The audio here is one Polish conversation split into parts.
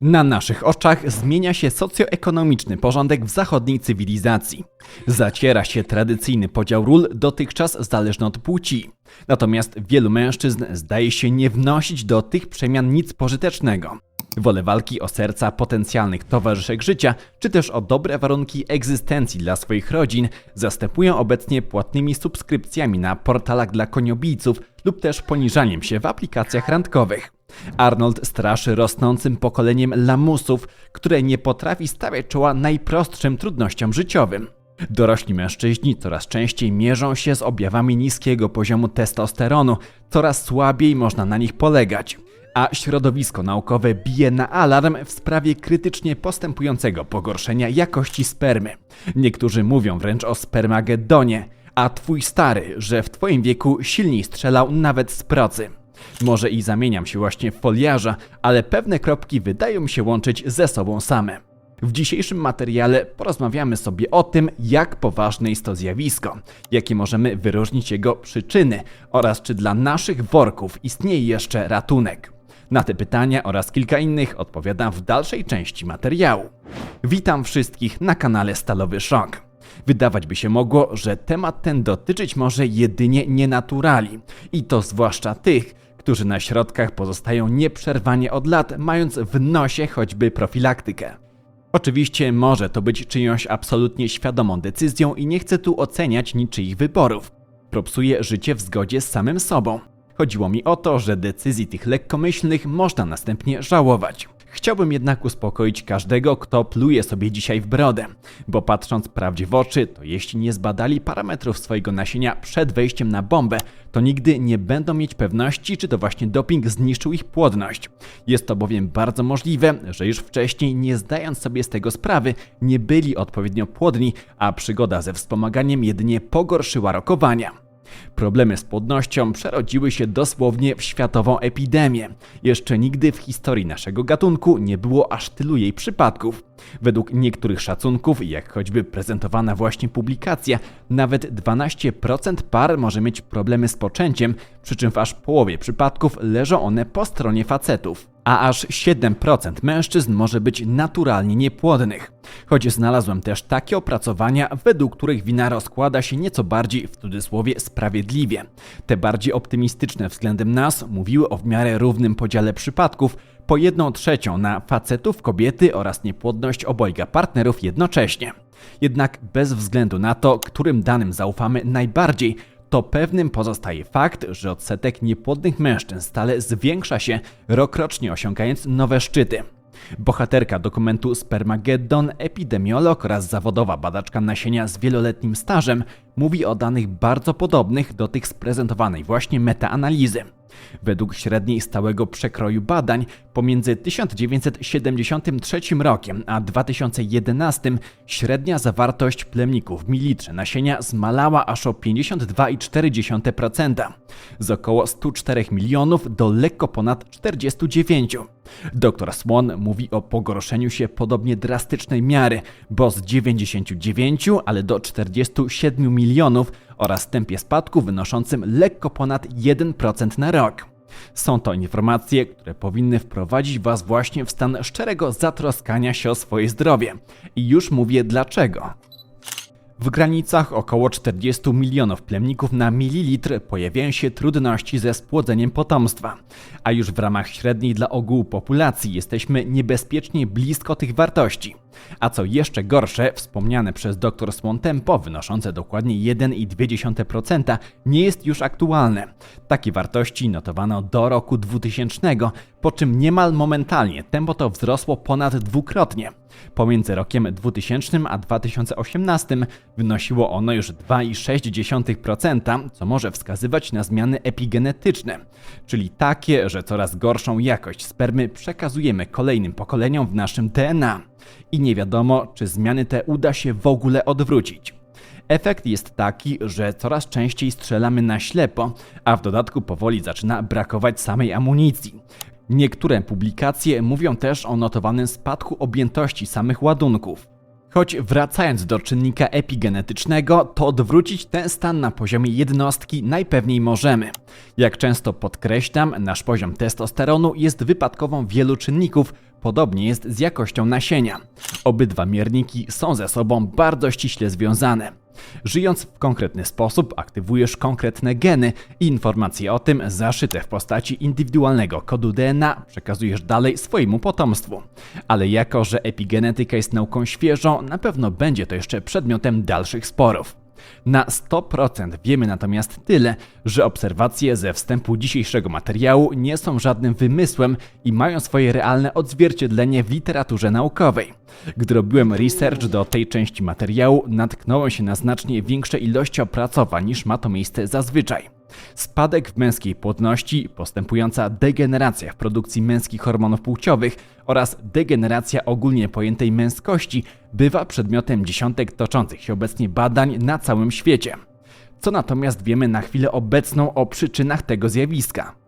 Na naszych oczach zmienia się socjoekonomiczny porządek w zachodniej cywilizacji. Zaciera się tradycyjny podział ról, dotychczas zależny od płci. Natomiast wielu mężczyzn zdaje się nie wnosić do tych przemian nic pożytecznego. Wolę walki o serca potencjalnych towarzyszek życia, czy też o dobre warunki egzystencji dla swoich rodzin, zastępują obecnie płatnymi subskrypcjami na portalach dla koniobijców lub też poniżaniem się w aplikacjach randkowych. Arnold straszy rosnącym pokoleniem lamusów, które nie potrafi stawiać czoła najprostszym trudnościom życiowym. Dorośli mężczyźni coraz częściej mierzą się z objawami niskiego poziomu testosteronu, coraz słabiej można na nich polegać. A środowisko naukowe bije na alarm w sprawie krytycznie postępującego pogorszenia jakości spermy. Niektórzy mówią wręcz o spermagedonie, a twój stary, że w twoim wieku silniej strzelał nawet z procy. Może i zamieniam się właśnie w foliarza, ale pewne kropki wydają się łączyć ze sobą same. W dzisiejszym materiale porozmawiamy sobie o tym, jak poważne jest to zjawisko, jakie możemy wyróżnić jego przyczyny oraz czy dla naszych worków istnieje jeszcze ratunek. Na te pytania oraz kilka innych odpowiadam w dalszej części materiału. Witam wszystkich na kanale Stalowy Szok. Wydawać by się mogło, że temat ten dotyczyć może jedynie nienaturali i to zwłaszcza tych, którzy na środkach pozostają nieprzerwanie od lat, mając w nosie choćby profilaktykę. Oczywiście może to być czyjąś absolutnie świadomą decyzją i nie chcę tu oceniać niczyich wyborów. Propsuje życie w zgodzie z samym sobą. Chodziło mi o to, że decyzji tych lekkomyślnych można następnie żałować. Chciałbym jednak uspokoić każdego, kto pluje sobie dzisiaj w brodę, bo patrząc prawdzie w oczy, to jeśli nie zbadali parametrów swojego nasienia przed wejściem na bombę, to nigdy nie będą mieć pewności, czy to właśnie doping zniszczył ich płodność. Jest to bowiem bardzo możliwe, że już wcześniej, nie zdając sobie z tego sprawy, nie byli odpowiednio płodni, a przygoda ze wspomaganiem jedynie pogorszyła rokowania. Problemy z płodnością przerodziły się dosłownie w światową epidemię. Jeszcze nigdy w historii naszego gatunku nie było aż tylu jej przypadków. Według niektórych szacunków, jak choćby prezentowana właśnie publikacja, nawet 12% par może mieć problemy z poczęciem, przy czym w aż połowie przypadków leżą one po stronie facetów a aż 7% mężczyzn może być naturalnie niepłodnych. Choć znalazłem też takie opracowania, według których wina rozkłada się nieco bardziej w cudzysłowie sprawiedliwie. Te bardziej optymistyczne względem nas mówiły o w miarę równym podziale przypadków, po jedną trzecią na facetów, kobiety oraz niepłodność obojga partnerów jednocześnie. Jednak bez względu na to, którym danym zaufamy najbardziej, to pewnym pozostaje fakt, że odsetek niepłodnych mężczyzn stale zwiększa się, rokrocznie osiągając nowe szczyty. Bohaterka dokumentu Spermageddon, epidemiolog oraz zawodowa badaczka nasienia z wieloletnim stażem, mówi o danych bardzo podobnych do tych z prezentowanej właśnie metaanalizy. Według średniej stałego przekroju badań pomiędzy 1973 rokiem a 2011 średnia zawartość plemników w mililitrze nasienia zmalała aż o 52,4% z około 104 milionów do lekko ponad 49. Dr Swan mówi o pogorszeniu się podobnie drastycznej miary, bo z 99, ale do 47 milionów oraz tempie spadku wynoszącym lekko ponad 1% na rok. Są to informacje, które powinny wprowadzić Was właśnie w stan szczerego zatroskania się o swoje zdrowie. I już mówię dlaczego. W granicach około 40 milionów plemników na mililitr pojawiają się trudności ze spłodzeniem potomstwa, a już w ramach średniej dla ogółu populacji jesteśmy niebezpiecznie blisko tych wartości. A co jeszcze gorsze, wspomniane przez dr Swan tempo wynoszące dokładnie 1,2% nie jest już aktualne. Takie wartości notowano do roku 2000, po czym niemal momentalnie tempo to wzrosło ponad dwukrotnie. Pomiędzy rokiem 2000 a 2018 wynosiło ono już 2,6%, co może wskazywać na zmiany epigenetyczne, czyli takie, że coraz gorszą jakość spermy przekazujemy kolejnym pokoleniom w naszym DNA i nie wiadomo, czy zmiany te uda się w ogóle odwrócić. Efekt jest taki, że coraz częściej strzelamy na ślepo, a w dodatku powoli zaczyna brakować samej amunicji. Niektóre publikacje mówią też o notowanym spadku objętości samych ładunków. Choć wracając do czynnika epigenetycznego, to odwrócić ten stan na poziomie jednostki najpewniej możemy. Jak często podkreślam, nasz poziom testosteronu jest wypadkową wielu czynników, podobnie jest z jakością nasienia. Obydwa mierniki są ze sobą bardzo ściśle związane. Żyjąc w konkretny sposób, aktywujesz konkretne geny i informacje o tym zaszyte w postaci indywidualnego kodu DNA przekazujesz dalej swojemu potomstwu. Ale jako, że epigenetyka jest nauką świeżą, na pewno będzie to jeszcze przedmiotem dalszych sporów. Na 100% wiemy natomiast tyle, że obserwacje ze wstępu dzisiejszego materiału nie są żadnym wymysłem i mają swoje realne odzwierciedlenie w literaturze naukowej. Gdy robiłem research do tej części materiału, natknąłem się na znacznie większe ilości opracowań niż ma to miejsce zazwyczaj. Spadek w męskiej płodności, postępująca degeneracja w produkcji męskich hormonów płciowych oraz degeneracja ogólnie pojętej męskości bywa przedmiotem dziesiątek toczących się obecnie badań na całym świecie. Co natomiast wiemy na chwilę obecną o przyczynach tego zjawiska?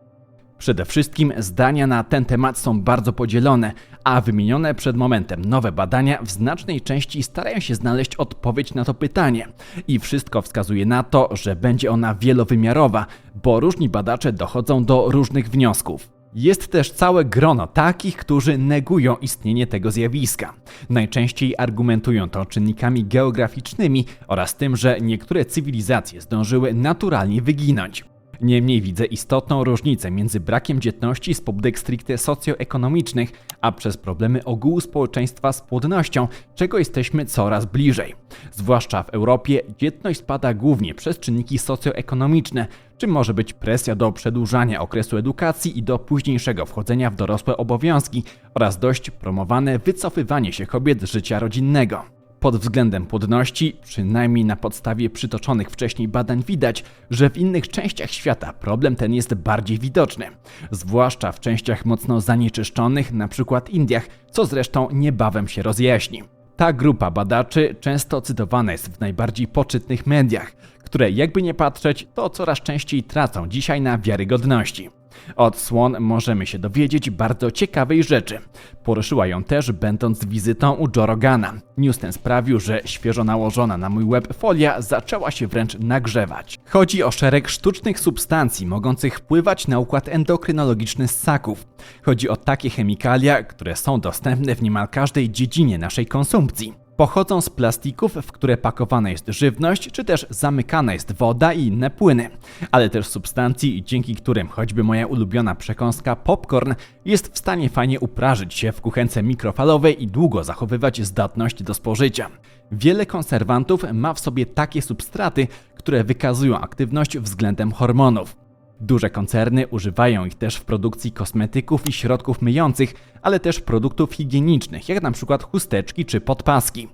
Przede wszystkim zdania na ten temat są bardzo podzielone, a wymienione przed momentem nowe badania w znacznej części starają się znaleźć odpowiedź na to pytanie. I wszystko wskazuje na to, że będzie ona wielowymiarowa, bo różni badacze dochodzą do różnych wniosków. Jest też całe grono takich, którzy negują istnienie tego zjawiska. Najczęściej argumentują to czynnikami geograficznymi oraz tym, że niektóre cywilizacje zdążyły naturalnie wyginąć. Niemniej widzę istotną różnicę między brakiem dzietności z pobudek stricte socjoekonomicznych, a przez problemy ogółu społeczeństwa z płodnością, czego jesteśmy coraz bliżej. Zwłaszcza w Europie dzietność spada głównie przez czynniki socjoekonomiczne, czym może być presja do przedłużania okresu edukacji i do późniejszego wchodzenia w dorosłe obowiązki oraz dość promowane wycofywanie się kobiet z życia rodzinnego. Pod względem płodności, przynajmniej na podstawie przytoczonych wcześniej badań widać, że w innych częściach świata problem ten jest bardziej widoczny, zwłaszcza w częściach mocno zanieczyszczonych, np. Indiach, co zresztą niebawem się rozjaśni. Ta grupa badaczy często cytowana jest w najbardziej poczytnych mediach, które jakby nie patrzeć, to coraz częściej tracą dzisiaj na wiarygodności. Od słon możemy się dowiedzieć bardzo ciekawej rzeczy. Poruszyła ją też będąc wizytą u Joe Rogana. News ten sprawił, że świeżo nałożona na mój web folia zaczęła się wręcz nagrzewać. Chodzi o szereg sztucznych substancji mogących wpływać na układ endokrynologiczny ssaków. Chodzi o takie chemikalia, które są dostępne w niemal każdej dziedzinie naszej konsumpcji. Pochodzą z plastików, w które pakowana jest żywność, czy też zamykana jest woda i inne płyny, ale też substancji, dzięki którym choćby moja ulubiona przekąska popcorn jest w stanie fajnie uprażyć się w kuchence mikrofalowej i długo zachowywać zdatność do spożycia. Wiele konserwantów ma w sobie takie substraty, które wykazują aktywność względem hormonów. Duże koncerny używają ich też w produkcji kosmetyków i środków myjących, ale też produktów higienicznych, jak na przykład chusteczki czy podpaski.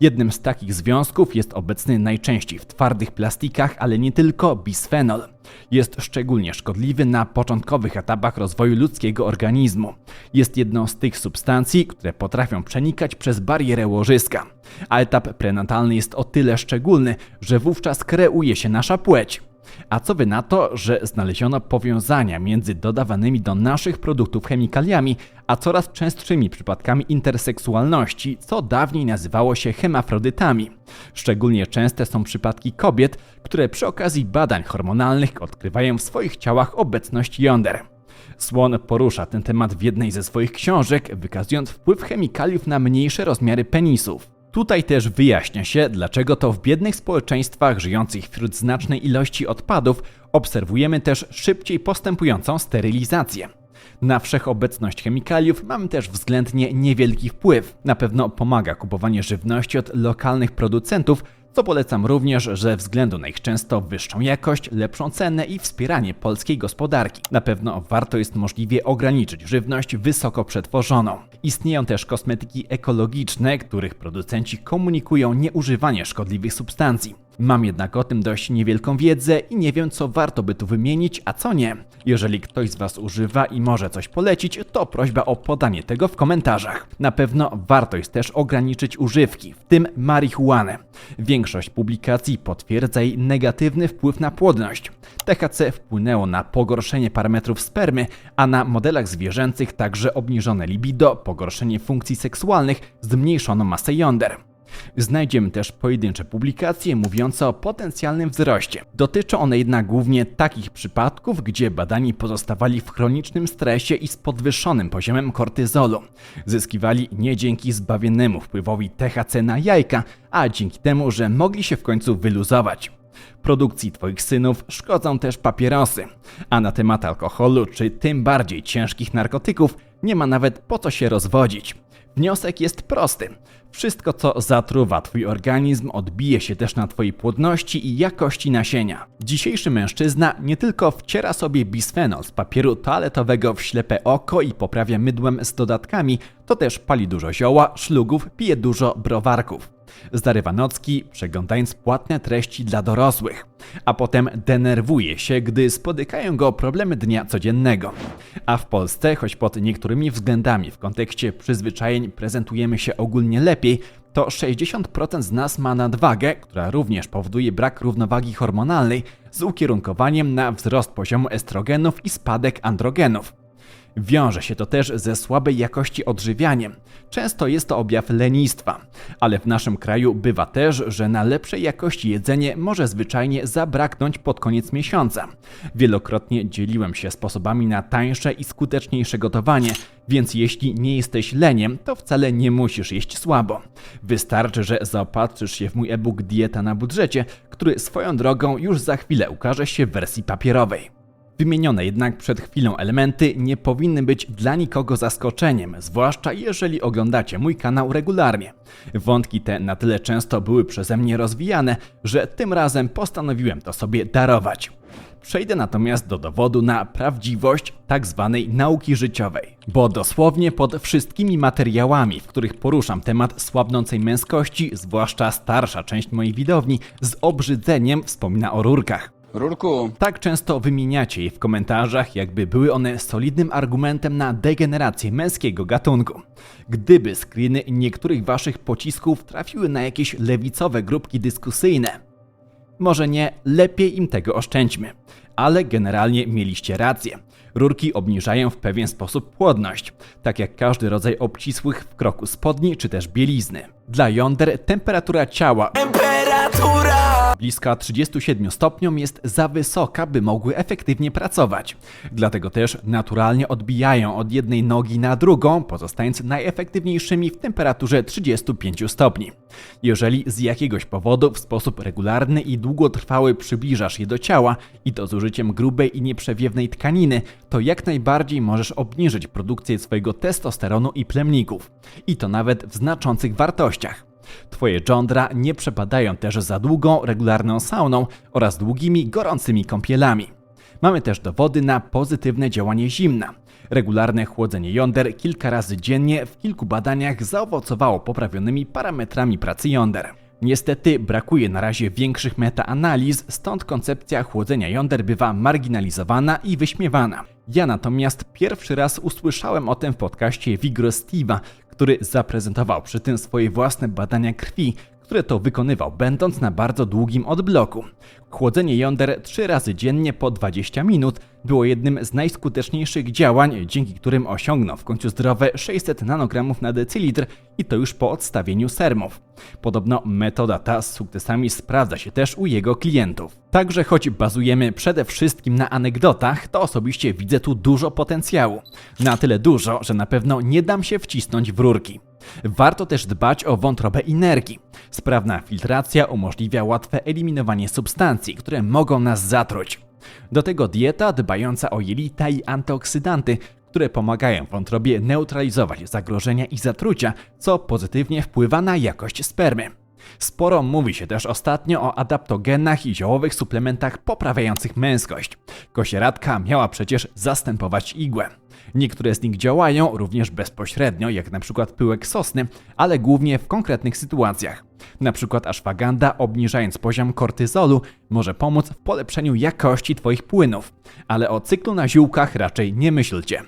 Jednym z takich związków jest obecny najczęściej w twardych plastikach, ale nie tylko bisfenol. Jest szczególnie szkodliwy na początkowych etapach rozwoju ludzkiego organizmu. Jest jedną z tych substancji, które potrafią przenikać przez barierę łożyska. A etap prenatalny jest o tyle szczególny, że wówczas kreuje się nasza płeć. A co wy na to, że znaleziono powiązania między dodawanymi do naszych produktów chemikaliami, a coraz częstszymi przypadkami interseksualności, co dawniej nazywało się hemafrodytami? Szczególnie częste są przypadki kobiet, które przy okazji badań hormonalnych odkrywają w swoich ciałach obecność jąder. Słon porusza ten temat w jednej ze swoich książek, wykazując wpływ chemikaliów na mniejsze rozmiary penisów. Tutaj też wyjaśnia się, dlaczego to w biednych społeczeństwach żyjących wśród znacznej ilości odpadów obserwujemy też szybciej postępującą sterylizację. Na wszechobecność chemikaliów mamy też względnie niewielki wpływ. Na pewno pomaga kupowanie żywności od lokalnych producentów, co polecam również ze względu na ich często wyższą jakość, lepszą cenę i wspieranie polskiej gospodarki. Na pewno warto jest możliwie ograniczyć żywność wysoko przetworzoną. Istnieją też kosmetyki ekologiczne, których producenci komunikują nieużywanie szkodliwych substancji. Mam jednak o tym dość niewielką wiedzę i nie wiem, co warto by tu wymienić, a co nie. Jeżeli ktoś z Was używa i może coś polecić, to prośba o podanie tego w komentarzach. Na pewno warto jest też ograniczyć używki, w tym marihuanę. Większość publikacji potwierdza jej negatywny wpływ na płodność. THC wpłynęło na pogorszenie parametrów spermy, a na modelach zwierzęcych także obniżone libido, pogorszenie funkcji seksualnych, zmniejszono masę jąder. Znajdziemy też pojedyncze publikacje mówiące o potencjalnym wzroście. Dotyczą one jednak głównie takich przypadków, gdzie badani pozostawali w chronicznym stresie i z podwyższonym poziomem kortyzolu. Zyskiwali nie dzięki zbawiennemu wpływowi THC na jajka, a dzięki temu, że mogli się w końcu wyluzować. Produkcji twoich synów szkodzą też papierosy, a na temat alkoholu czy tym bardziej ciężkich narkotyków nie ma nawet po co się rozwodzić. Wniosek jest prosty. Wszystko, co zatruwa twój organizm, odbije się też na twojej płodności i jakości nasienia. Dzisiejszy mężczyzna nie tylko wciera sobie bisfenol z papieru toaletowego w ślepe oko i poprawia mydłem z dodatkami, to też pali dużo zioła, szlugów, pije dużo browarków. Zarywa nocki, przeglądając płatne treści dla dorosłych, a potem denerwuje się, gdy spotykają go problemy dnia codziennego. A w Polsce, choć pod niektórymi względami w kontekście przyzwyczajeń prezentujemy się ogólnie lepiej, to 60% z nas ma nadwagę, która również powoduje brak równowagi hormonalnej z ukierunkowaniem na wzrost poziomu estrogenów i spadek androgenów. Wiąże się to też ze słabej jakości odżywianiem. Często jest to objaw lenistwa, ale w naszym kraju bywa też, że na lepszej jakości jedzenie może zwyczajnie zabraknąć pod koniec miesiąca. Wielokrotnie dzieliłem się sposobami na tańsze i skuteczniejsze gotowanie, więc jeśli nie jesteś leniem, to wcale nie musisz jeść słabo. Wystarczy, że zaopatrzysz się w mój e-book Dieta na budżecie, który swoją drogą już za chwilę ukaże się w wersji papierowej. Wymienione jednak przed chwilą elementy nie powinny być dla nikogo zaskoczeniem, zwłaszcza jeżeli oglądacie mój kanał regularnie. Wątki te na tyle często były przeze mnie rozwijane, że tym razem postanowiłem to sobie darować. Przejdę natomiast do dowodu na prawdziwość tak zwanej nauki życiowej. Bo dosłownie pod wszystkimi materiałami, w których poruszam temat słabnącej męskości, zwłaszcza starsza część mojej widowni, z obrzydzeniem wspomina o rurkach. Rurku, Tak często wymieniacie je w komentarzach, jakby były one solidnym argumentem na degenerację męskiego gatunku. Gdyby screeny niektórych waszych pocisków trafiły na jakieś lewicowe grupki dyskusyjne, może nie, lepiej im tego oszczędźmy. Ale generalnie mieliście rację. Rurki obniżają w pewien sposób płodność, tak jak każdy rodzaj obcisłych w kroku spodni czy też bielizny. Dla jąder temperatura ciała bliska 37 stopniom jest za wysoka, by mogły efektywnie pracować. Dlatego też naturalnie odbijają od jednej nogi na drugą, pozostając najefektywniejszymi w temperaturze 35 stopni. Jeżeli z jakiegoś powodu w sposób regularny i długotrwały przybliżasz je do ciała i to z użyciem grubej i nieprzewiewnej tkaniny, to jak najbardziej możesz obniżyć produkcję swojego testosteronu i plemników. I to nawet w znaczących wartościach. Twoje jądra nie przepadają też za długą, regularną sauną oraz długimi, gorącymi kąpielami. Mamy też dowody na pozytywne działanie zimna. Regularne chłodzenie jąder kilka razy dziennie w kilku badaniach zaowocowało poprawionymi parametrami pracy jąder. Niestety brakuje na razie większych metaanaliz, stąd koncepcja chłodzenia jąder bywa marginalizowana i wyśmiewana. Ja natomiast pierwszy raz usłyszałem o tym w podcaście Vigorous Steve'a, który zaprezentował przy tym swoje własne badania krwi, które to wykonywał, będąc na bardzo długim odbloku. Chłodzenie jąder trzy razy dziennie po 20 minut było jednym z najskuteczniejszych działań, dzięki którym osiągnął w końcu zdrowe 600 nanogramów na decylitr i to już po odstawieniu sermów. Podobno metoda ta z sukcesami sprawdza się też u jego klientów. Także choć bazujemy przede wszystkim na anegdotach, to osobiście widzę tu dużo potencjału. Na tyle dużo, że na pewno nie dam się wcisnąć w rurki. Warto też dbać o wątrobę i nerki. Sprawna filtracja umożliwia łatwe eliminowanie substancji, które mogą nas zatruć. Do tego dieta dbająca o jelita i antyoksydanty, które pomagają wątrobie neutralizować zagrożenia i zatrucia, co pozytywnie wpływa na jakość spermy. Sporo mówi się też ostatnio o adaptogenach i ziołowych suplementach poprawiających męskość. Kosieradka miała przecież zastępować igłę. Niektóre z nich działają również bezpośrednio, jak na przykład pyłek sosny, ale głównie w konkretnych sytuacjach. Na przykład ashwagandha, obniżając poziom kortyzolu, może pomóc w polepszeniu jakości Twoich płynów, ale o cyklu na ziółkach raczej nie myślcie.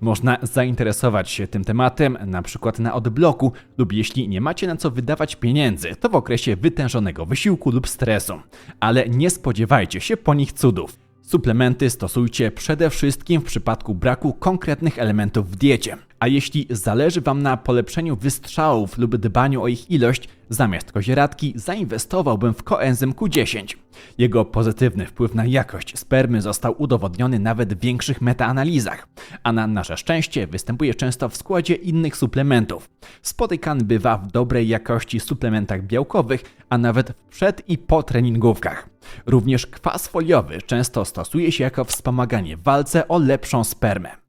Można zainteresować się tym tematem, na przykład na odbloku, lub jeśli nie macie na co wydawać pieniędzy, to w okresie wytężonego wysiłku lub stresu. Ale nie spodziewajcie się po nich cudów. Suplementy stosujcie przede wszystkim w przypadku braku konkretnych elementów w diecie. A jeśli zależy Wam na polepszeniu wystrzałów lub dbaniu o ich ilość, zamiast kozieradki zainwestowałbym w koenzym Q10. Jego pozytywny wpływ na jakość spermy został udowodniony nawet w większych metaanalizach, a na nasze szczęście występuje często w składzie innych suplementów. Spotykany bywa w dobrej jakości suplementach białkowych, a nawet w przed i po treningówkach. Również kwas foliowy często stosuje się jako wspomaganie w walce o lepszą spermę.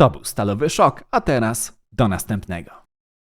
To był stalowy szok, a teraz do następnego.